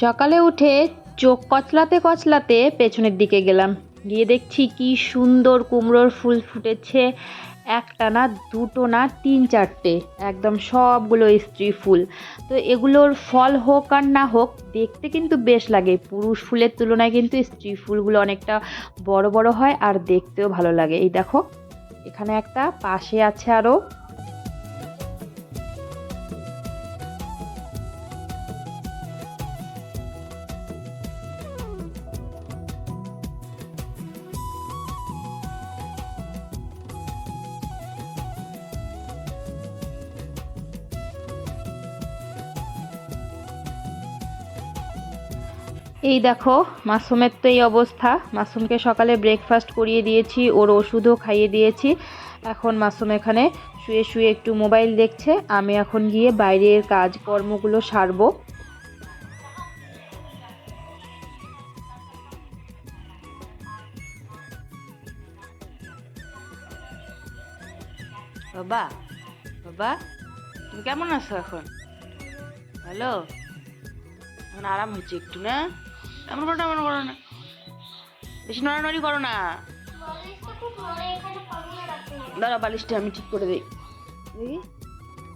সকালে উঠে চোখ কচলাতে কচলাতে পেছনের দিকে গেলাম। গিয়ে দেখছি কি সুন্দর কুমড়োর ফুল ফুটেছে। একটা না, দুটো না, তিন চারটে। একদম সবগুলো স্ত্রী ফুল। তো এগুলোর ফল হোক আর না হোক, দেখতে কিন্তু বেশ লাগে। পুরুষ ফুলের তুলনায় কিন্তু স্ত্রী ফুলগুলো অনেকটা বড় বড় হয় আর দেখতেও ভালো লাগে। এই দেখো, এখানে একটা, পাশে আছে আরও এই দেখো, মাসুমের তো এই অবস্থা। মাসুমকে সকালে ব্রেকফাস্ট করিয়ে দিয়েছি, ওর ওষুধও খাইয়ে দিয়েছি। এখন মাসুম এখানে শুয়ে শুয়ে একটু মোবাইল দেখছে। আমি এখন গিয়ে বাইরের কাজকর্মগুলো সারবো। বাবা বাবা, তুমি কেমন আছো এখন? হ্যালো এখন আরাম হচ্ছে একটু, না? এমন করো না এমন করো না। বেশি নড়ানড়ি করো না। দাঁড়া, বালিশটা আমি ঠিক করে দিই। দেখি।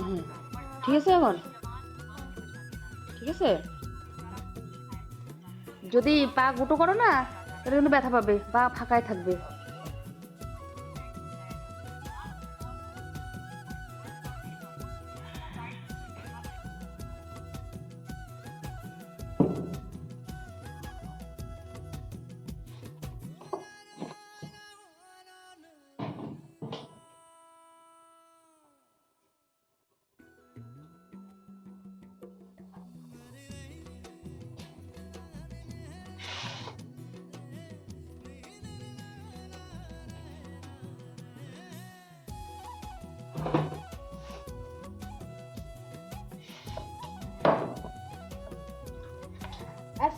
হুম। ঠিক আছে এখন? ঠিক আছে? যদি পা গুটো করো না, তাহলে কিন্তু ব্যথা পাবে, পা ফাঁকায় থাকবে।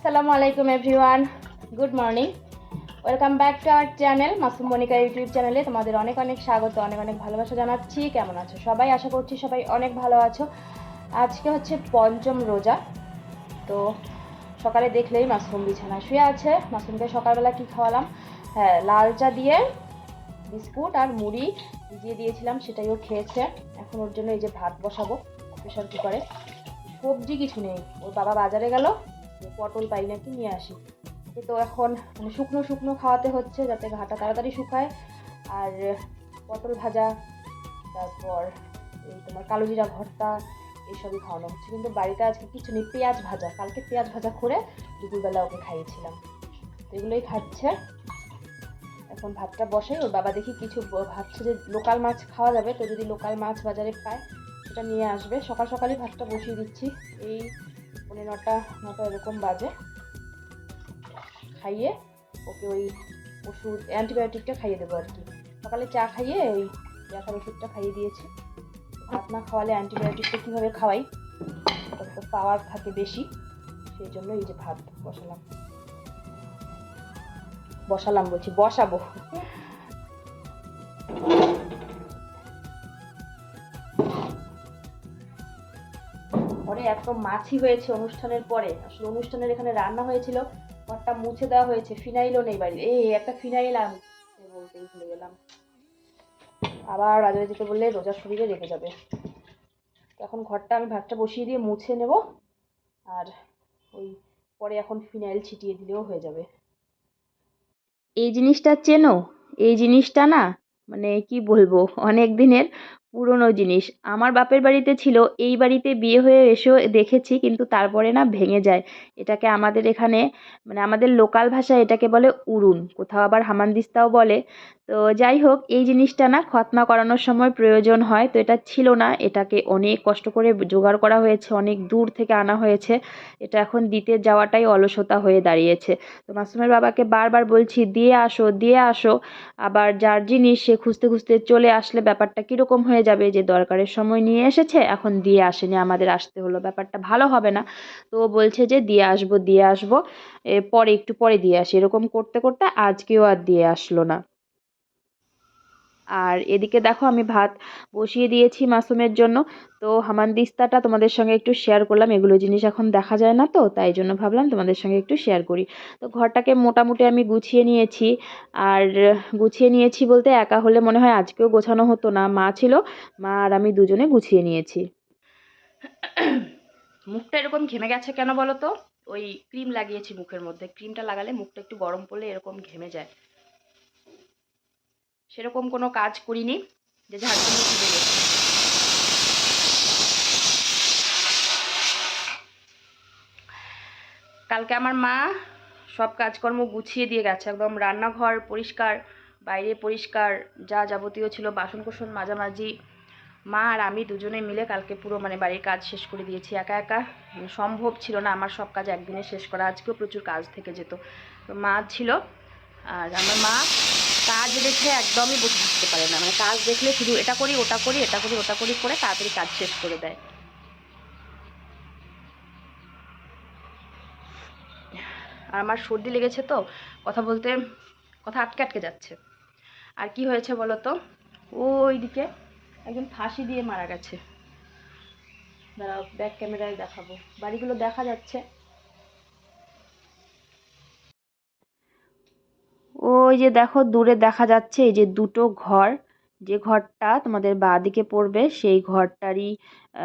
আসসালামু আলাইকুম everyone. Good morning. Welcome back to our channel Masum Monika YouTube চ্যানেলে তোমাদের অনেক অনেক স্বাগত, অনেক অনেক ভালোবাসা জানাচ্ছি। কেমন আছো সবাই? আশা করছি সবাই অনেক ভালো আছো। আজকে হচ্ছে পঞ্চম রোজা। তো সকালে দেখলেই মাসুম বিছানায় শুয়ে আছে। মাসুমকে সকালবেলা কি খাওয়ালাম? হ্যাঁ লাল চা দিয়ে বিস্কুট আর মুড়ি ভিজিয়ে দিয়েছিলাম, সেটাই ও খেয়েছে। এখন ওর জন্য এই যে ভাত বসাবো, প্রেশার কুকারে। সবজি কিছু নেই। ওর বাবা বাজারে গেল। পটল পাই নাকি নিয়ে আসি। তো এখন মানে শুকনো শুকনো খাওয়াতে হচ্ছে যাতে ঘাটা তাড়াতাড়ি শুকায়। আর পটল ভাজা, তারপর এই তোমার কালো জিরা ভর্তা এইসবই খাওয়ানো হচ্ছে। কিন্তু বাড়িতে আজকে কিছু নেই, পেঁয়াজ ভাজা। কালকে পেঁয়াজ ভাজা করে দুপুরবেলা ওকে খাইয়েছিলাম। তো এগুলোই খাচ্ছে। এখন ভাতটা বসে, ওর বাবা দেখি কিছু ভাবছে যে লোকাল মাছ খাওয়া যাবে। তো যদি লোকাল মাছ বাজারে পায়, সেটা নিয়ে আসবে। সকাল সকালই ভাতটা বসিয়ে দিচ্ছি। এই পনেরো নটা নটা এরকম বাজে। খাইয়ে ওকে ওই ওষুধ, অ্যান্টিবায়োটিকটা খাইয়ে দেবো আর কি। সকালে চা খাইয়ে ওই ব্যথার ওষুধটা খাইয়ে দিয়েছি। ভাত না খাওয়ালে অ্যান্টিবায়োটিকটা কীভাবে খাওয়াই? তো পাওয়ার থাকে বেশি। সেই জন্য এই যে ভাত বসালাম। বসালাম বলছি, বসাবো। পরে এত মাছি হয়েছে অনুষ্ঠানের পরে। আসলে অনুষ্ঠানের এখানে রান্না হয়েছিল, ঘরটা মুছে দেওয়া হয়েছে, ফিনাইলও নেই বাড়িতে। এই, একটা ফিনাইল আন বলতেই ভুলে গেলাম। আবার যেতে বললে রোজার শরীরে রেখে যাবে। এখন ঘরটা আমি ভাতটা বসিয়ে দিয়ে মুছে নেব, আর ওই পরে এখন ফিনাইল ছিটিয়ে দিলেও হয়ে যাবে। এই জিনিসটা চেনো? এই জিনিসটা না মানে কি বলব, অনেক দিনের পুরনো জিনিস। আমার বাপের বাড়িতে ছিল, এই বাড়িতে বিয়ে হয়ে এসেও দেখেছি, কিন্তু তারপরে না ভেঙে যায়। এটাকে আমাদের এখানে মানে আমাদের লোকাল ভাষায় এটাকে বলে উড়ুন কোথাও আবার হামানদিস্তাও বলে। তো যাই হোক, এই জিনিসটা না খতনা করানোর সময় প্রয়োজন হয়, তো এটা ছিল না। এটাকে অনেক কষ্ট করে জোগাড় করা হয়েছে, অনেক দূর থেকে আনা হয়েছে। এটা এখন দিতে যাওয়াটাই অলসতা হয়ে দাঁড়িয়েছে। তো মাসুমের বাবাকে বারবার বলছি, দিয়ে আসো দিয়ে আসো। আবার যার জিনিস সে খুঁজতে খুঁজতে চলে আসলে ব্যাপারটা কীরকম হয়ে যাবে যে দরকারের সময় নিয়ে এসেছে, এখন দিয়ে আসেনি, আমাদের আসতে হলো, ব্যাপারটা ভালো হবে না। তো বলছে যে দিয়ে আসব দিয়ে আসব পরে, একটু পরে দিয়ে আসি, এরকম করতে করতে আজকেও আর দিয়ে আসলো না। আর এদিকে দেখো আমি ভাত বসিয়ে দিয়েছি মাসুমের জন্য। তো হামানদিস্তাটা তোমাদের সঙ্গে একটু শেয়ার করলাম। এগুলো জিনিস এখন দেখা যায় না তো, তাই জন্য ভাবলাম তোমাদের সঙ্গে একটু শেয়ার করি। তো ঘরটাকে মোটামুটি আমি গুছিয়ে নিয়েছি। আর গুছিয়ে নিয়েছি বলতে একা হলে মনে হয় আজকেও গোছানো হতো না। মা ছিল, মা আর আমি দুজনে গুছিয়ে নিয়েছি। মুখটা এরকম ঘেমে গেছে কেন বলো তো? ওই ক্রিম লাগিয়েছি মুখের মধ্যে। ক্রিমটা লাগালে মুখটা একটু গরম পড়লে এরকম ঘেমে যায়। সেরকম কোনো কাজ করিনি, যে ঝাড় দিয়ে তুলে গেছি। কালকে আমার মা সব কাজকর্ম গুছিয়ে দিয়ে গেছে, একদম রান্নাঘর পরিষ্কার, বাইরে পরিষ্কার, যা যাবতীয় ছিল বাসন কোসন মাঝামাঝি। মা আর আমি দুজনে মিলে কালকে পুরো মানে বাড়ির কাজ শেষ করে দিয়েছি, একা একা মানে সম্ভব ছিল না আমার সব কাজ একদিনে শেষ করা, আজকেও প্রচুর কাজ থেকে যেত। মা ছিল, আর আমার মা কাজ দেখে একদমই বসে থাকতে পারে না। মানে কাজ দেখলে শুধু এটা করি, ওটা করি, এটা করি, ওটা করি করে তাড়াতাড়ি কাজ শেষ করে দেয়। আর আমার সর্দি লেগেছে তো, কথা বলতে কথা আটকে আটকে যাচ্ছে। আর কি হয়েছে বলো তো? ওই দিকে একজন ফাঁসি দিয়ে মারা গেছে। দাঁড়াও ব্যাক ক্যামেরায় দেখাবো। বাড়িগুলো দেখা যাচ্ছে। ওই যে দেখো, দূরে দেখা যাচ্ছে এই যে দুটো ঘর। যে ঘরটা তোমাদের বাঁ দিকে পড়বে, সেই ঘরটারই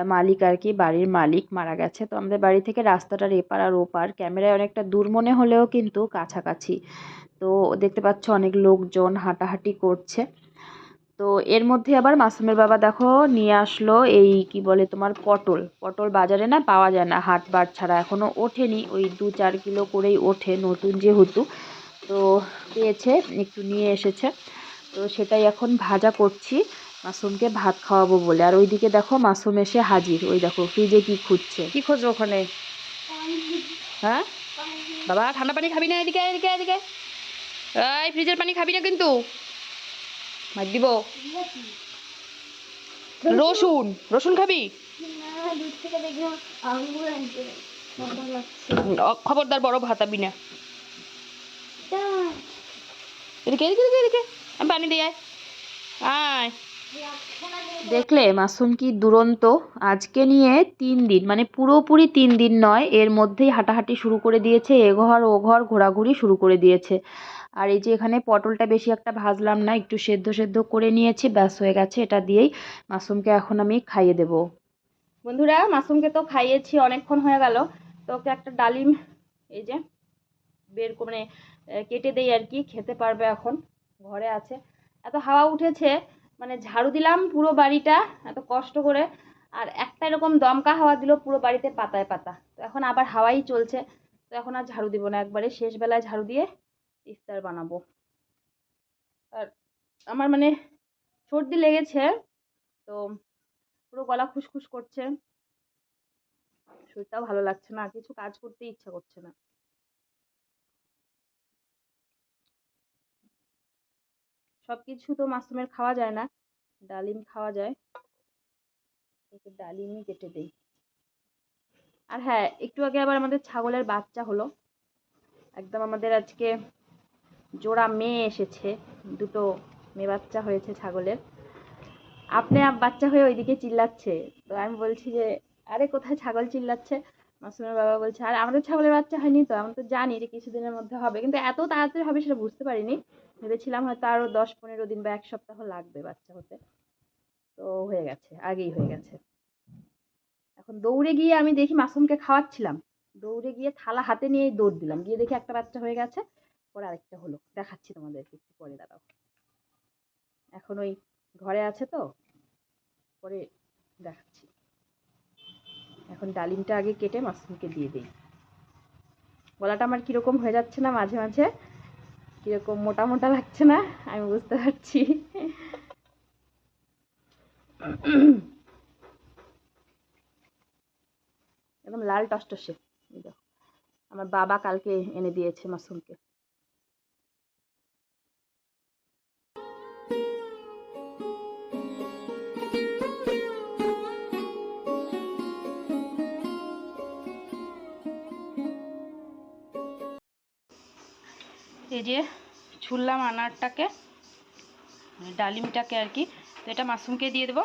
মালিক আর কি, বাড়ির মালিক মারা গেছে। তো আমাদের বাড়ি থেকে রাস্তাটার এপার আর ওপার, ক্যামেরায় অনেকটা দূর মনে হলেও কিন্তু কাছাকাছি। তো দেখতে পাচ্ছ অনেক লোকজন হাঁটাহাঁটি করছে। তো এর মধ্যে আবার মাসুমের বাবা দেখো নিয়ে আসলো এই কি বলে তোমার পটল। পটল বাজারে না পাওয়া যায় না, হাট বার ছাড়া এখনও ওঠেনি। ওই দু চার কিলো করেই ওঠে নতুন যেহেতু। তো পেয়েছে একটু নিয়ে এসেছে। তো সেটাই এখন ভাজা করছি। মাসুমকে ভাত খাওয়াবো বলে। আর ওইদিকে দেখো মাসুম এসে হাজির। ওই দেখো ফ্রিজে কি খুঁজছে। কি খোঁজো ওখানে? হ্যাঁ? বাবা ঠান্ডা পানি খাবি না এদিকে এদিকে এদিকে। এই ফ্রিজের পানি খাবি না কিন্তু। মার দিব। রসুন রসুন খাবি? খবরদার বড় ভাতাবি না। এদিকে এদিকে এদিকে এদিকে আমি পানি দিয়ে আয় দেখলে মাসুম কি দুরন্ত? আজকে নিয়ে তিন দিন মানে পুরোপুরি তিন দিন নয় এর মধ্যেই হাঁটাহাঁটি শুরু করে দিয়েছে এ ঘর ও ঘর ঘোরাঘুরি শুরু করে দিয়েছে। আর এই যে এখানে পটলটা বেশি একটা ভাজলাম না একটু সেদ্ধ সেদ্ধ করে নিয়েছি ব্যাস হয়ে গেছে এটা দিয়েই মাসুমকে এখন আমি খাইয়ে দেব। বন্ধুরা মাসুমকে তো খাইয়েছি অনেকক্ষণ হয়ে গেল। তো ওকে একটা ডালিম এই যে বের করে মানে, কেটে দেই আর কি, খেতে পারবে এখন, ঘরে আছে। এত হাওয়া উঠেছে মানে ঝাড়ু দিলাম পুরো বাড়িটা, এত কষ্ট করে, আর একটা এরকম দমকা হাওয়া দিল পুরো বাড়িতে পাতায় পাতা। তো এখন আবার হাওয়াই চলছে, তো এখন আর ঝাড়ু দিব না একবারে, শেষ বেলায় ঝাড়ু দিয়ে ইফতার বানাবো। আর আমার মানে সর্দি লেগেছে, তো পুরো গলা খুসখুস করছে। শরীরটাও ভালো লাগছে না, কিছু কাজ করতে ইচ্ছা করছে না। সব কিছু তো মাশরুমের খাওয়া যায় না, ডালিম খাওয়া যায়। ওকে ডালিমই কেটে দেই। আর হ্যাঁ একটু আগে আবার আমাদের ছাগলের বাচ্চা হলো। একদম আমাদের আজকে জোড়া মেয়ে এসেছে, দুটো মেয়ে বাচ্চা হয়েছে ছাগলের। আপনি আপ, বাচ্চা হয়ে ওইদিকে চিল্লাচ্ছে। তো আমি বলছি যে, আরে কোথায় ছাগল চিল্লাচ্ছে? মাসুমের বাবা বলছে, আর আমাদের ছাগলের বাচ্চা হয়নি তো, আমরা তো জানি যে কিছুদিনের মধ্যে হবে। কিন্তু এত তাড়াতাড়ি হবে সেটা বুঝতে পারিনি। ভেবেছিলাম হয়তো আরও দশ পনেরো দিন বা এক সপ্তাহ লাগবে বাচ্চা হতে। তো হয়ে গেছে, আগেই হয়ে গেছে। এখন দৌড়ে গিয়ে আমি দেখি মাসুমকে খাওয়াচ্ছিলাম। দৌড়ে গিয়ে থালা হাতে নিয়ে দৌড় দিলাম। গিয়ে দেখি একটা বাচ্চা হয়ে গেছে, পরে আরেকটা হলো। দেখাচ্ছি তোমাদেরকে একটু পরে, দাঁড়াও। এখন ওই ঘরে আছে তো, পরে দেখাচ্ছি। এখন ডালিমটা আগে কেটে মাশরুমকে দিয়ে দিই। গলাটা আমার কীরকম হয়ে যাচ্ছে না মাঝে মাঝে? কীরকম মোটা মোটা লাগছে না? আমি বুঝতে পারছি। একদম লাল টসটসে। টসে আমার বাবা কালকে এনে দিয়েছে মাশরুমকে যে ছুললাম আনারটাকে ডালিমটাকে আর কি, তো এটা মাশরুমকে দিয়ে দেবো।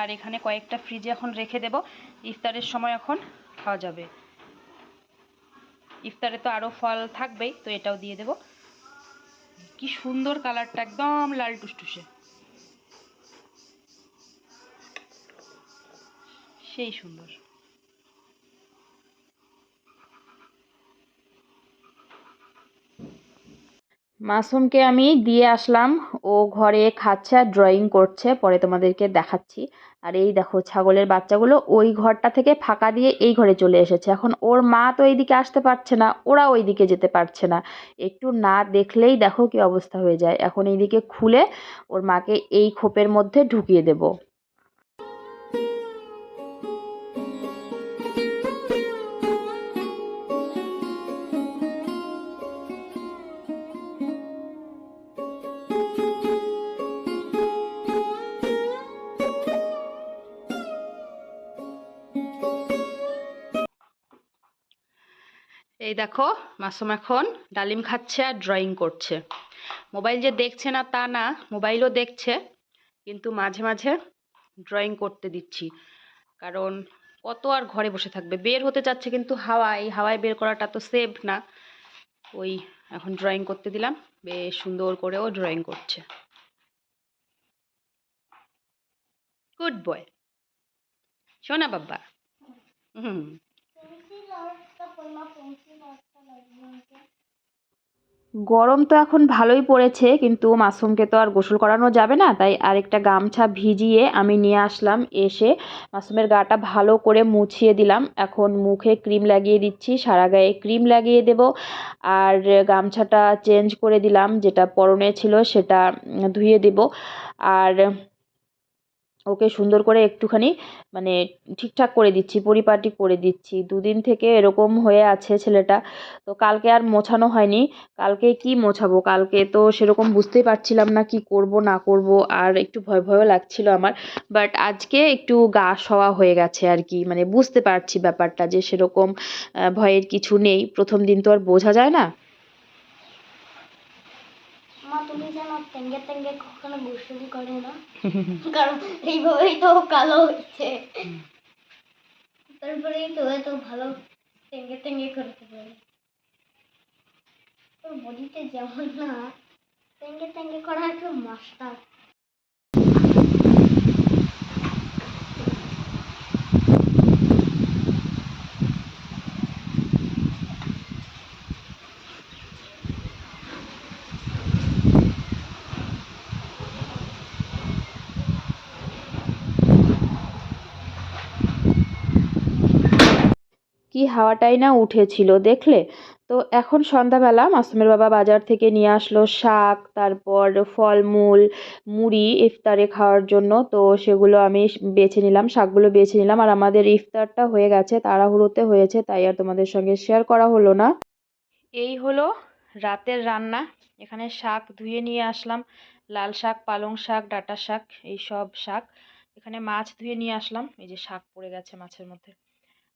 আর এখানে কয়েকটা ফ্রিজে এখন রেখে দেবো। ইফতারের সময় এখন খাওয়া যাবে। ইফতারে তো আরও ফল থাকবেই, তো এটাও দিয়ে দেবো। কি সুন্দর কালারটা, একদম লাল টুসটুসে। সেই সুন্দর। মাসুমকে আমি দিয়ে আসলাম। ও ঘরে খাচ্ছে আর ড্রয়িং করছে, পরে তোমাদেরকে দেখাচ্ছি। আর এই দেখো, ছাগলের বাচ্চাগুলো ওই ঘরটা থেকে ফাঁকা দিয়ে এই ঘরে চলে এসেছে। এখন ওর মা তো এইদিকে আসতে পারছে না, ওরা ওই দিকে যেতে পারছে না। একটু না দেখলেই দেখো কি অবস্থা হয়ে যায়। এখন এইদিকে খুলে ওর মাকে এই খোপের মধ্যে ঢুকিয়ে দেবো। এই দেখো, মাসুম এখন ডালিম খাচ্ছে আর ড্রয়িং করছে। মোবাইল যে দেখছে না তা না, মোবাইলও দেখছে, কিন্তু মাঝে মাঝে ড্রয়িং করতে দিচ্ছি। কারণ কত আর ঘরে বসে থাকবে? বের হতে চাচ্ছে কিন্তু হাওয়া এই হাওয়ায় বের করাটা তো সেফ না। ওই এখন ড্রয়িং করতে দিলাম, বেশ সুন্দর করেও ড্রয়িং করছে। গুড বয় শোনা বাবা হুম। গরম তো এখন ভালোই পড়েছে, কিন্তু মাসুমকে তো আর গোসল করানো যাবে না, তাই আরেকটা গামছা ভিজিয়ে আমি নিয়ে আসলাম, এসে মাসুমের গাটা ভালো করে মুছিয়ে দিলাম। এখন মুখে ক্রিম লাগিয়ে দিচ্ছি, সারা গায়ে ক্রিম লাগিয়ে দেব, আর গামছাটা চেঞ্জ করে দিলাম, যেটা পরনে ছিল সেটা ধুয়ে দেব। আর ওকে সুন্দর করে একটুখানি মানে ঠিকঠাক করে দিচ্ছি, পরিপাটি করে দিচ্ছি। দুদিন থেকে এরকম হয়ে আছে ছেলেটা। তো কালকে আর মোছানো হয়নি। কালকে কি মোছাবো? কালকে তো সেরকম বুঝতেই পারছিলাম না কি করব, না করব। আর একটু ভয় ভয়ও লাগছিল আমার। বাট আজকে একটু গা সওয়া হয়ে গেছে আর কি। মানে বুঝতে পারছি ব্যাপারটা যে সেরকম ভয়ের কিছু নেই। প্রথম দিন তো আর বোঝা যায় না মা তেঙ্গে তেঙ্গে কখনো গোসল করে না। কারণ এইভাবেই তো কালো হচ্ছে। তারপরেই তো এত ভালো ট্যাঙ্গে ট্যাঙ্গে করতে পারে। তোর বডিতে যেমন না ট্যাঙ্গে ট্যাঙ্গে করা একটু মাস্টার কি হাওয়াটাই না উঠেছিল, দেখলে? তো এখন সন্ধ্যাবেলা মাসুমের বাবা বাজার থেকে নিয়ে আসলো শাক, তারপর ফলমূল, মুড়ি ইফতারে খাওয়ার জন্য। তো সেগুলো আমি বেছে নিলাম, শাকগুলো বেছে নিলাম। আর আমাদের ইফতারটা হয়ে গেছে, তাড়াহুড়োতে হয়েছে, তাই আর তোমাদের সঙ্গে শেয়ার করা হলো না। এই হলো রাতের রান্না। এখানে শাক ধুয়ে নিয়ে আসলাম। লাল শাক, পালং শাক, ডাঁটা শাক, এই সব শাক। এখানে মাছ ধুয়ে নিয়ে আসলাম। এই যে শাক পড়ে গেছে মাছের মধ্যে।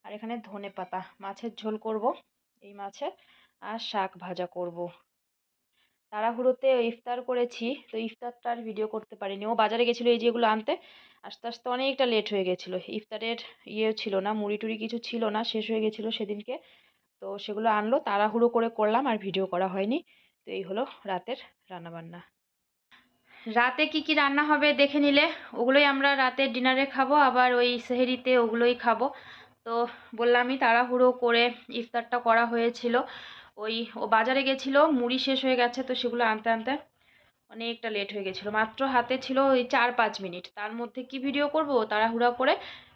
আর এখানে ধনে পাতা, মাছের ঝোল করব, এই মাছের, আর শাক ভাজা করব। তাড়াহুড়োতে ইফতার করেছি, তো ইফতারটা আর ভিডিও করতে পারিনি। ও বাজারে গেছিল এই যেগুলো আনতে, আস্তে আস্তে অনেকটা লেট হয়ে গেছিল। ইফতারের ইয়ে ছিল না, মুড়ি টুড়ি কিছু ছিল না, শেষ হয়ে গেছিল সেদিনকে। তো সেগুলো আনলো, তাড়াহুড়ো করে করলাম, আর ভিডিও করা হয়নি। তো এই হলো রাতের রান্নাবান্না। রাতে কি কি রান্না হবে দেখে নিলে? ওগুলোই আমরা রাতের ডিনারে খাব, আবার ওই সেহেরিতে ওগুলোই খাব। তো বললামই তাড়াহুড়ো করে ইফতারটা করা হয়েছিল। ওই, ও বাজারে গেছিল, মুড়ি শেষ হয়ে গেছে তো সেগুলো আনতে আনতে অনেকটা লেট হয়ে গেছিল। মাত্র হাতে ছিল ওই চার পাঁচ মিনিট। তার মধ্যে কি ভিডিও করব? তাড়াহুড়া করে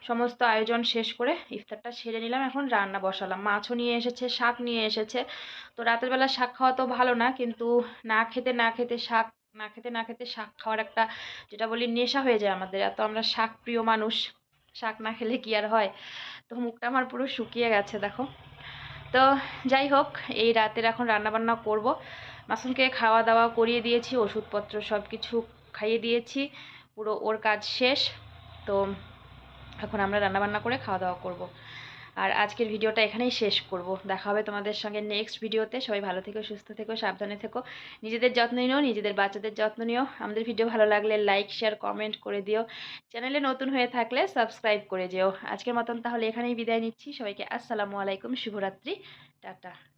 সমস্ত আয়োজন শেষ করে ইফতারটা সেরে নিলাম। এখন রান্না বসালাম। মাছও নিয়ে এসেছে, শাক নিয়ে এসেছে। তো রাতের বেলা শাক খাওয়া তো ভালো না, কিন্তু না খেতে না খেতে শাক, না খেতে না খেতে শাক খাওয়ার একটা যেটা বলি নেশা হয়ে যায় আমাদের। এত আমরা শাক প্রিয় মানুষ, শাক না খেলে কি আর হয়? তো মুখটা আমার পুরো শুকিয়ে গেছে, দেখো। তো যাই হোক, এই রাতের এখন রান্নাবান্না করব। মাসুমকে খাওয়া দাওয়া করিয়ে দিয়েছি, ওষুধপত্র সব কিছু খাইয়ে দিয়েছি, পুরো ওর কাজ শেষ। তো এখন আমরা রান্নাবান্না করে খাওয়া দাওয়া করব। আর আজকের ভিডিওটা এখানেই শেষ করব। দেখা হবে তোমাদের সঙ্গে নেক্সট ভিডিওতে। সবাই ভালো থেকো, সুস্থ থেকো, সাবধানে থেকো। নিজেদের যত্ন নিও, নিজেদের বাচ্চাদের যত্ন নিও। আমাদের ভিডিও ভালো লাগলে লাইক শেয়ার কমেন্ট করে দিও। চ্যানেলে নতুন হয়ে থাকলে সাবস্ক্রাইব করে যেও। আজকের মতন তাহলে এখানেই বিদায় নিচ্ছি। সবাইকে আসসালামু আলাইকুম, শুভরাত্রি, টাটা।